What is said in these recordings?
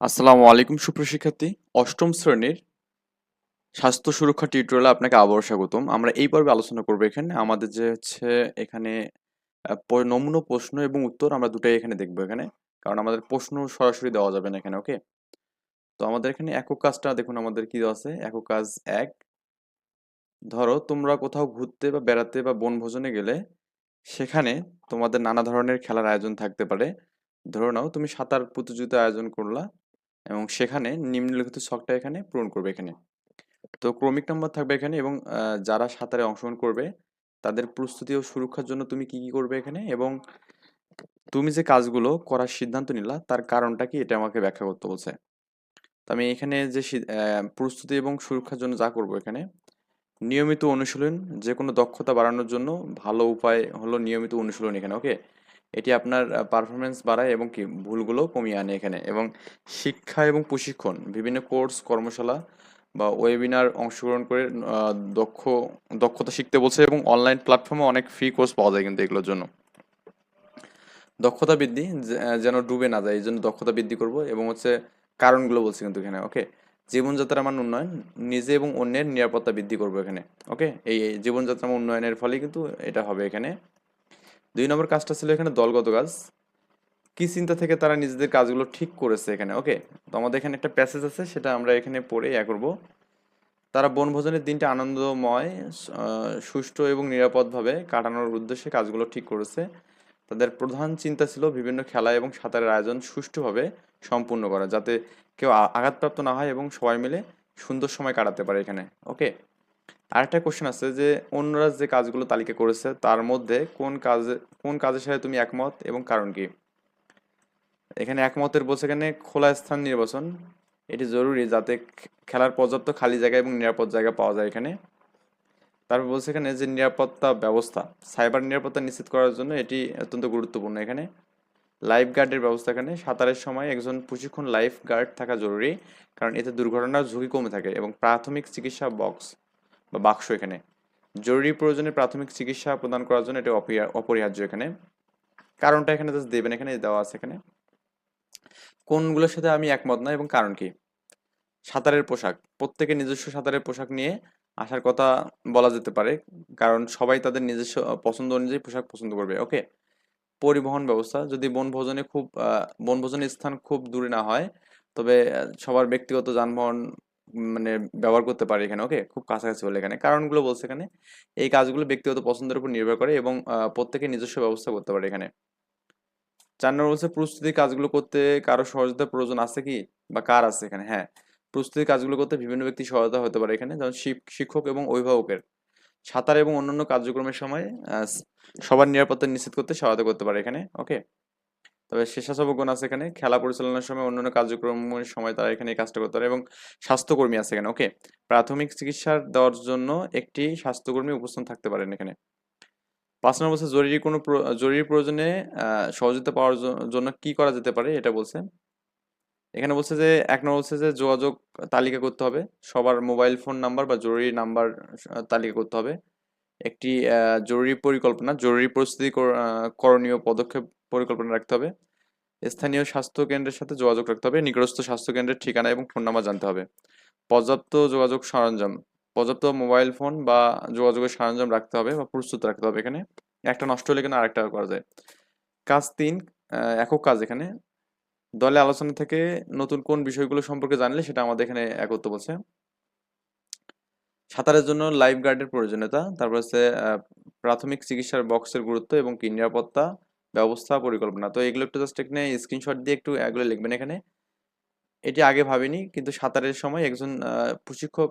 আসসালামু আলাইকুম সুপ্রশিক্ষার্থী অষ্টম শ্রেণির স্বাস্থ্য সুরক্ষা টিউটোরিয়ালে আপনাকে আবারও স্বাগতম। আমরা এই পর্বে আলোচনা করব এখানে। আমাদের যে হচ্ছে এখানে নমুনা, প্রশ্ন এবং উত্তর আমরা দুটাই এখানে দেখব এখানে। কারণ আমাদের প্রশ্ন সরাসরি দেওয়া যাবে না এখানে, ওকে? তো আমাদের এখানে একক কাজটা, দেখুন আমাদের কি আছে। একক কাজ এক। ধরো তোমরা কোথাও ঘুরতে বা বেড়াতে বা বনভোজনে গেলে সেখানে তোমাদের নানা ধরনের খেলার আয়োজন থাকতে পারে। ধরো নাও তুমি সাঁতার প্রতিযোগিতা আয়োজন করলা এবং সেখানে নিম্নলিখিত ছকটা এখানে পূরণ করবে এখানে। তো ক্রমিক নাম্বার থাকবে এখানে এবং যারা সাঁতারে অংশগ্রহণ করবে, তাদের প্রস্তুতি ও সুরক্ষার জন্য তুমি কি কি করবে এখানে? এবং তুমি যে কাজগুলো করার সিদ্ধান্ত নিলা, তার কারণটা কি? এটা আমাকে ব্যাখ্যা করতে বলছে। তো আমি এখানে যে প্রস্তুতি এবং সুরক্ষার জন্য যা করব এখানে, নিয়মিত অনুশীলন যে কোনো দক্ষতা বাড়ানোর জন্য ভালো উপায় হলো নিয়মিত অনুশীলন এখানে, ওকে? এটি আপনার পারফরমেন্স বাড়ায় এবং কি ভুলগুলো কমিয়ে আনে এখানে। এবং শিক্ষা এবং প্রশিক্ষণ, বিভিন্ন কোর্স কর্মশালা বা ওয়েবিনার অংশগ্রহণ করে দক্ষ, দক্ষতা শিখতে বলছে এবং অনলাইন প্ল্যাটফর্মে অনেক ফ্রি কোর্স পাওয়া যায় কিন্তু এগুলোর জন্য। দক্ষতা বৃদ্ধি যেন ডুবে না যায়, এই জন্য দক্ষতা বৃদ্ধি করব এবং হচ্ছে কারণগুলো বলছি কিন্তু এখানে ওকে জীবনযাত্রার মান উন্নয়ন, নিজে এবং অন্যের নিরাপত্তা বৃদ্ধি করব এখানে ওকে এই এই জীবনযাত্রা মান উন্নয়নের ফলে কিন্তু এটা হবে এখানে। দুই নম্বর কাজটা ছিল এখানে দলগত কাজ। কি চিন্তা থেকে তারা নিজেদের কাজগুলো ঠিক করেছে এখানে? ওকে, তো আমাদের এখানে একটা প্যাসেজ আছে, সেটা আমরা এখানে পড়ে ইয়া করব। তারা বনভোজনের দিনটা আনন্দময় সুষ্ঠু এবং নিরাপদভাবে কাটানোর উদ্দেশ্যে কাজগুলো ঠিক করেছে। তাদের প্রধান চিন্তা ছিল বিভিন্ন খেলা এবং সাঁতারের আয়োজন সুষ্ঠুভাবে সম্পূর্ণ করা, যাতে কেউ আঘাতপ্রাপ্ত না হয় এবং সবাই মিলে সুন্দর সময় কাটাতে পারে এখানে। ওকে আরেকটা কোশ্চেন আছে যে অন্যরা যে কাজগুলো তালিকা করেছে, তার মধ্যে কোন কাজে, কোন কাজের সাথে তুমি একমত এবং কারণ কি? এখানে একমতের বলছে এখানে খোলা স্থান নির্বাচন। এটি জরুরি যাতে খেলার পর্যাপ্ত খালি জায়গা এবং নিরাপদ জায়গা পাওয়া যায় এখানে। তারপর বলছে এখানে যে নিরাপত্তা ব্যবস্থা, সাইবার নিরাপত্তা নিশ্চিত করার জন্য এটি অত্যন্ত গুরুত্বপূর্ণ এখানে। লাইফ গার্ডের ব্যবস্থা এখানে। সাঁতারের সময় একজন প্রশিক্ষণ লাইফ গার্ড থাকা জরুরি, কারণ এতে দুর্ঘটনার ঝুঁকি কমে থাকে এবং প্রাথমিক চিকিৎসা বক্স বা বাক্স এখানে। জরুরি প্রয়োজনে প্রাথমিক চিকিৎসা প্রদান করার জন্য এটা অপরিহার্য এখানে। কারণটা এখানে জাস্ট দেবেন, এখানে দেওয়া আছে এখানে। কোনগুলোর সাথে আমি একমত না এবং কারণ কি? সাঁতারের পোশাক। প্রত্যেকে নিজস্ব সাঁতারের পোশাক নিয়ে আসার কথা বলা যেতে পারে, কারণ সবাই তাদের নিজস্ব পছন্দ অনুযায়ী পোশাক পছন্দ করবে, ওকে? পরিবহন ব্যবস্থা। যদি বনভোজনে খুব বনভোজনের স্থান খুব দূরে না হয়, তবে সবার ব্যক্তিগত যানবাহন মানে ব্যবহার করতে পারে এখানে ওকে খুব কাছাকাছি হলে এখানে। কারণগুলো বলছে এখানে, এই কাজগুলো ব্যক্তিগত পছন্দের উপর নির্ভর করে এবং প্রত্যেকে নিজস্ব ব্যবস্থা করতে পারে এখানে। চার নম্বর বলছে প্রস্তুতি কাজগুলো করতে কারও সহযোগিতার প্রয়োজন আছে কি? বা কার আছে এখানে? হ্যাঁ প্রস্তুতি কাজগুলো করতে বিভিন্ন ব্যক্তি সহায়তা হতে পারে এখানে, যেমন শিক- শিক্ষক এবং অভিভাবকের। সাঁতার এবং অন্যান্য কার্যক্রমের সময় সবার নিরাপত্তা নিশ্চিত করতে সহায়তা করতে পারে এখানে ওকে তবে স্বেচ্ছাসেবকগণ আছে এখানে। খেলা পরিচালনার সময় অন্যান্য কার্যক্রমের সময় তারা এখানে কাজটা করতে পারে এবং স্বাস্থ্যকর্মী আছে এখানে। ওকে প্রাথমিক চিকিৎসা দেওয়ার জন্য একটি স্বাস্থ্যকর্মী উপস্থান থাকতে পারেন এখানে। পাঁচ নম্বর বলছে জরুরি কোনো জরুরি প্রয়োজনে সহযোগিতা পাওয়ার জন্য কি করা যেতে পারে এটা বলছে। এখানে বলছে যে, এক নম্বর বলছে যে যোগাযোগ তালিকা করতে হবে। সবার মোবাইল ফোন নাম্বার বা জরুরি নাম্বার তালিকা করতে হবে। একটি জরুরি পরিকল্পনা, জরুরি পরিস্থিতি করণীয় পদক্ষেপ পরিকল্পনা রাখতে হবে। স্থানীয় স্বাস্থ্য কেন্দ্রের সাথে যোগাযোগ রাখতে হবে, নিকটস্থ স্বাস্থ্য কেন্দ্রের ঠিকানা এবং ফোন নাম্বার জানতে হবে। পর্যাপ্ত যোগাযোগ সরঞ্জাম, পর্যাপ্ত মোবাইল ফোন বা যোগাযোগের সরঞ্জাম রাখতে হবে বা প্রস্তুত রাখতে হবে এখানে। একটা নষ্ট হলে এখানে আরেকটা করা যায়। কাজ তিন একক কাজ এখানে। দলে আলোচনা থেকে নতুন কোন বিষয়গুলো সম্পর্কে জানলে সেটা আমাদের এখানে একত্র বলছে। সাঁতারের জন্য লাইফ গার্ডের প্রয়োজনীয়তা, তারপর হচ্ছে প্রাথমিক চিকিৎসার বক্সের গুরুত্ব এবং কি নিরাপত্তা ব্যবস্থা পরিকল্পনা। তো এগুলো একটু জাস্ট এখানে স্ক্রিনশট দিয়ে একটু এগুলো লিখবেন এখানে। এটি আগে ভাবিনি, কিন্তু সাঁতারের সময় একজন প্রশিক্ষক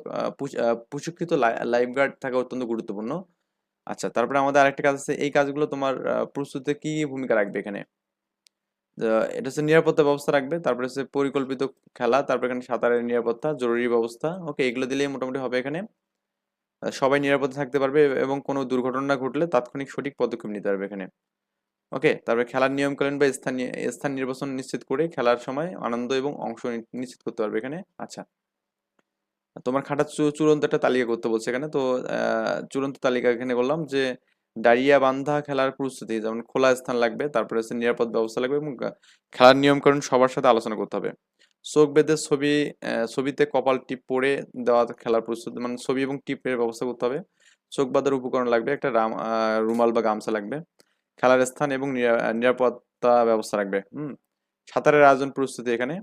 প্রশিক্ষিত লাইফ গার্ড থাকা অত্যন্ত গুরুত্বপূর্ণ। আচ্ছা তারপরে আমাদের আরেকটা কাজ আছে, এই কাজগুলো তোমার প্রস্তুতিতে কি ভূমিকা রাখবে এখানে? এটা হচ্ছে নিরাপত্তা ব্যবস্থা রাখবে, তারপরে হচ্ছে পরিকল্পিত খেলা, তারপরে এখানে সাঁতারের নিরাপত্তা, জরুরি ব্যবস্থা ওকে এগুলো দিলেই মোটামুটি হবে এখানে। সবাই নিরাপদে থাকতে পারবে এবং কোনো দুর্ঘটনা ঘটলে তাৎক্ষণিক সঠিক পদক্ষেপ নিতে পারবে এখানে। ওকে তারপরে খেলার নিয়মকানুন বা স্থান নি- স্থান নির্বাচন নিশ্চিত করে খেলার সময় আনন্দ এবং অংশ নিশ্চিত করতে পারবে এখানে। আচ্ছা। তোমার চু- চূড়ান্ত একটা তালিকা করতে বলছে এখানে। তো চূড়ান্ত তালিকা এখানে করলাম যে দাঁড়িয়ে বান্ধা খেলার প্রস্তুতি, যেমন খোলা স্থান লাগবে, তারপরে হচ্ছে নিরাপদ ব্যবস্থা লাগবে এবং খেলার নিয়মকানুন সবার সাথে আলোচনা করতে হবে। চোখ বেঁধে ছবি ছবিতে কপাল টিপ পরে দেওয়া খেলার প্রস্তুতি মানে ছবি এবং টিপের ব্যবস্থা করতে হবে। চোখ বাঁধার উপকরণ লাগবে একটা রুমাল বা গামছা লাগবে। খেলার স্থান এবং নিরা- নিরাপত্তা ব্যবস্থা রাখবে, হুম? সাঁতারের আয়োজন প্রস্তুতি এখানে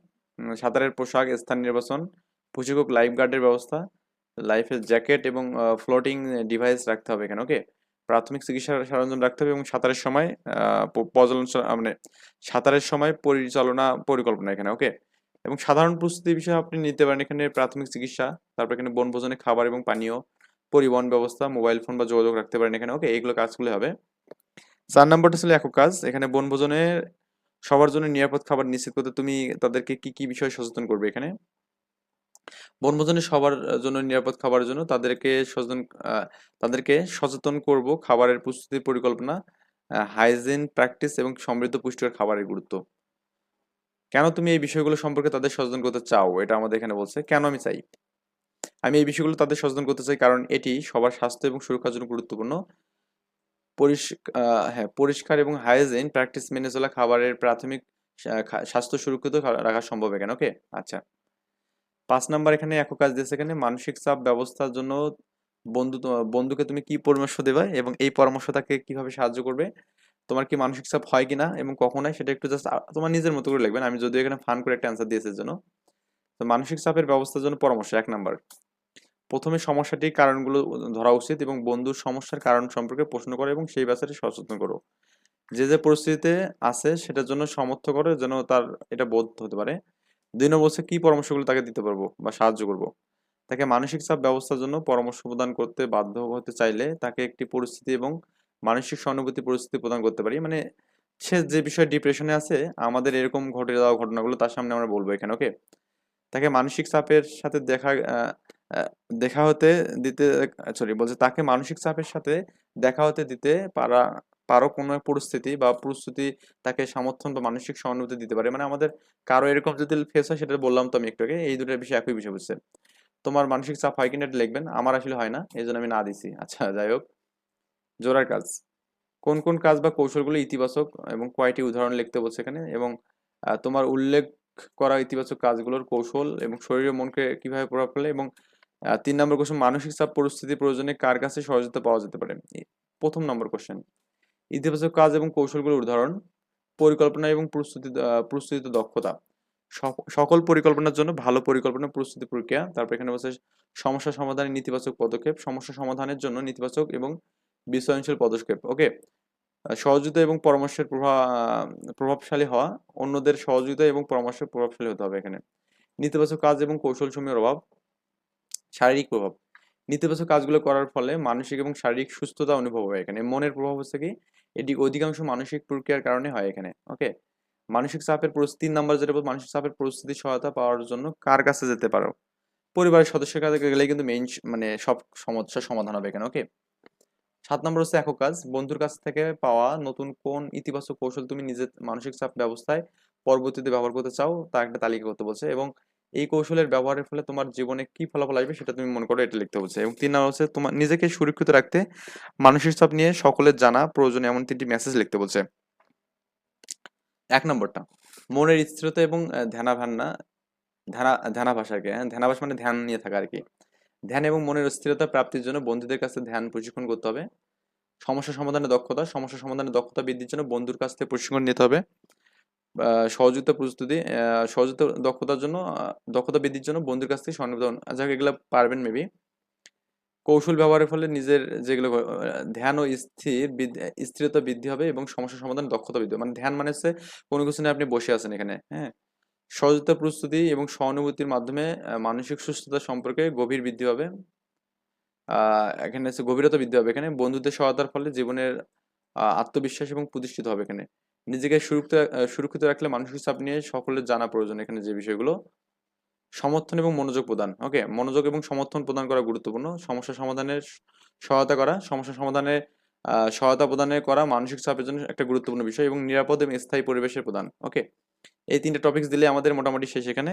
সাঁতারের পোশাক, স্থান নির্বাচন প্রশিক্ষক লাইফ গার্ডের ব্যবস্থা, লাইফের জ্যাকেট এবং ফ্লোটিং ডিভাইস রাখতে হবে এখানে ওকে প্রাথমিক চিকিৎসার সরঞ্জাম রাখতে হবে এবং সাঁতারের সময় প্রচলন মানে সাঁতারের সময় পরিচালনা পরিকল্পনা এখানে ওকে এবং সাধারণ প্রস্তুতি বিষয়ে আপনি নিতে পারেন এখানে প্রাথমিক চিকিৎসা, তারপর এখানে বনভোজনে খাবার এবং পানীয়, পরিবহন ব্যবস্থা, মোবাইল ফোন বা যোগাযোগ রাখতে পারেন এখানে। ওকে, এইগুলো কাজগুলো হবে। চার নম্বরটা ছিল একক কাজ। এখানে বনভোজনের সবার জন্য নিরাপদ খাবার নিশ্চিত করতে তুমি তাদেরকে কি কি বিষয়ে সচেতন করবে এখানে? বনভোজনে সবার জন্য নিরাপদ খাবারের জন্য তাদেরকে সচেতন তাদেরকে সচেতন করব খাবারের প্রস্তুতির পরিকল্পনা হাইজিন, প্র্যাকটিস এবং সমৃদ্ধ পুষ্টিকর খাবারের গুরুত্ব। কেন তুমি এই বিষয়গুলো সম্পর্কে তাদের সচেতন করতে চাও? এটা আমাদের এখানে বলছে, কেন আমি চাই? আমি এই বিষয়গুলো তাদের সচেতন করতে চাই কারণ এটি সবার স্বাস্থ্য এবং সুরক্ষার জন্য গুরুত্বপূর্ণ। হ্যাঁ পরিষ্কার এবং হাইজিন প্র্যাকটিস মেনে চলা খাবারের প্রাথমিক স্বাস্থ্য সুরক্ষিত রাখা সম্ভব এখানে ওকে আচ্ছা। পাঁচ নাম্বার এখানে একক কাজ দিয়েছে এখানে, মানসিক চাপ ব্যবস্থার জন্য বন্ধু, বন্ধুকে তুমি কি পরামর্শ দেবে এবং এই পরামর্শ তাকে কীভাবে সাহায্য করবে? তোমার কি মানসিক চাপ হয় কিনা এবং কখন হয় সেটা একটু জাস্ট তোমার নিজের মতো করে লিখবেন। আমি যদিও এখানে ফান করে একটা অ্যান্সার দিয়েছে জন্য। তো মানসিক চাপের ব্যবস্থার জন্য পরামর্শ, এক নাম্বার। প্রথমে সমস্যাটির কারণগুলো ধরা উচিত এবং বন্ধুর সমস্যার কারণ সম্পর্কে প্রশ্ন করো এবং সেই ব্যাপারে সচেতন করো। যে যে পরিস্থিতিতে আছে সেটার জন্য সমর্থ করো যেন তার এটা বোধ হতে পারে। দুই নম্বর হচ্ছে কি পরামর্শগুলো তাকে দিতে পারব বা সাহায্য করব। তাকে মানসিক চাপ ব্যবস্থার জন্য পরামর্শ প্রদান করতে বাধ্য হতে চাইলে তাকে একটি পরিস্থিতি এবং মানসিক সহানুভূতি পরিস্থিতি প্রদান করতে পারি। মানে সে যে বিষয়ে ডিপ্রেশনে আছে আমাদের এরকম ঘটে যাওয়া ঘটনাগুলো তার সামনে আমরা বলব এখানে ওকে তাকে মানসিক চাপের সাথে দেখা দেখা হতে দিতে সরি বলছে তাকে মানসিক চাপের সাথে দেখা হতে দিতে পারা পারো কোনো পরিস্থিতি বা প্রস্তুতি তাকে সমর্থন বা মানসিক সহানুভূতি দিতে পারে। মানে আমাদের কারও এরকম যদি ফেস হয় সেটা বললাম তো আমি একটু আগে এই দুটোর বিষয় একই বিষয় বুঝছে। তোমার মানসিক চাপ হয় কিনা এটা লিখবেন আমার আসলে হয় না এই জন্য আমি না দিছি। আচ্ছা যাই হোক। জোড়ার কাজ। কোন কোন কাজ বা কৌশলগুলো ইতিবাচক এবং কয়টি উদাহরণ লিখতে বলছে এখানে? এবং তোমার উল্লেখ করা ইতিবাচক কাজগুলোর কৌশল এবং শরীর ও মনকে কীভাবে প্রভাব ফেলে এবং তিন নম্বর কোশ্চেন মানসিক চাপ, পরিস্থিতি প্রয়োজনে কার কাছে সহযোগিতা পাওয়া যেতে পারে? প্রথম নম্বর কোশ্চেন ইতিবাচক কাজ এবং কৌশলগুলোর উদাহরণ, পরিকল্পনা এবং প্রস্তুতি প্রস্তুতিত দক্ষতা। সকল পরিকল্পনার জন্য ভালো পরিকল্পনা, প্রস্তুতি প্রক্রিয়া, তারপর এখানে বলছে সমস্যা সমাধানের নেতিবাচক পদক্ষেপ, সমস্যা সমাধানের জন্য নেতিবাচক এবং বিচরণশীল পদক্ষেপ। ওকে সহযোগিতা এবং পরামর্শের প্রভাব প্রভাবশালী হওয়া, অন্যদের সহযোগিতা এবং পরামর্শের প্রভাবশালী হতে হবে এখানে। নেতিবাচক কাজ এবং কৌশল সমূহের অভাব, শারীরিক প্রভাব। নেতিবাচক কাজগুলো করার ফলে মানসিক এবং শারীরিক সুস্থতা অনুভব হয় এখানে। মনের প্রভাব হচ্ছে কি? এটি অধিকাংশ মানসিক প্রক্রিয়ার কারণে হয় এখানে। ওকে মানসিক চাপের পরিস্থিতি, তিন নাম্বার যেটা মানসিক চাপের পরিস্থিতি সহায়তা পাওয়ার জন্য কার কাছে যেতে পারো? পরিবারের সদস্যের কাছে গেলে কিন্তু মেইন মানে সব সমস্যার সমাধান হবে এখানে। ওকে সাত নম্বর হচ্ছে একক কাজ। বন্ধুর কাছ থেকে পাওয়া নতুন কোন ইতিবাচক কৌশল তুমি নিজের মানসিক চাপ ব্যবস্থায় পরবর্তীতে ব্যবহার করতে চাও, তা একটা তালিকা করতে বলছে এবং এই কৌশলের ব্যবহারের ফলে তোমার জীবনে কি ফলাফল আসবে সেটা তুমি মনে করো এটা লিখতে বলছে এবং তিন নম্বর হচ্ছে তোমার নিজেকে সুরক্ষিত রাখতে মানসিক চাপ নিয়ে সকলের জানা প্রয়োজন এমন তিনটি মেসেজ লিখতে বলছে। এক নম্বরটা, মনের স্থিরতা এবং ধ্যানাভান্না, ধ্যানা ধ্যানাভাস আর কি হ্যাঁ ধ্যানাভাস মানে ধ্যান নিয়ে থাকা আর কি। ধ্যান এবং মনের স্থিরতা প্রাপ্তির জন্য বন্ধুদের কাছে ধ্যান প্রশিক্ষণ করতে হবে। সমস্যা সমাধানের দক্ষতা, সমস্যা সমাধানের দক্ষতা বৃদ্ধির জন্য বন্ধুর কাছ থেকে প্রশিক্ষণ নিতে হবে। সহযোগিতা প্রস্তুতি সহযোগিতা দক্ষতার জন্য দক্ষতা বৃদ্ধির জন্য বন্ধুর কাছ থেকে সহানুভূতি আচ্ছা এগুলো পারবেন মেবি কৌশল ব্যবহারের ফলে নিজের যেগুলো ধ্যান ও স্থির স্থিরতা বৃদ্ধি হবে এবং সমস্যা সমাধান দক্ষতা বৃদ্ধি মানে ধ্যান মানে হচ্ছে কোনো কিছু নিয়ে আপনি বসে আছেন এখানে হ্যাঁ? সহযোগিতা প্রস্তুতি এবং সহানুভূতির মাধ্যমে মানসিক সুস্থতা সম্পর্কে গভীর বৃদ্ধি হবে। এখানে হচ্ছে গভীরতা বৃদ্ধি হবে। এখানে বন্ধুদের সহায়তার ফলে জীবনের আত্মবিশ্বাস এবং প্রতিষ্ঠিত হবে এখানে। নিজেকে সুরক্ষিত সুরক্ষিত রাখলে মানসিক চাপ নিয়ে সকলের জানা প্রয়োজন এখানে যে বিষয়গুলো। সমর্থন এবং মনোযোগ প্রদান, ওকে? মনোযোগ এবং সমর্থন প্রদান করা গুরুত্বপূর্ণ। সমস্যা সমাধানের সহায়তা করা, সমস্যা সমাধানে সহায়তা প্রদানে করা মানসিক চাপের জন্য একটা গুরুত্বপূর্ণ বিষয় এবং নিরাপদ এবং স্থায়ী পরিবেশের প্রদান, ওকে? এই তিনটে টপিকস দিলে আমাদের মোটামুটি শেষ এখানে।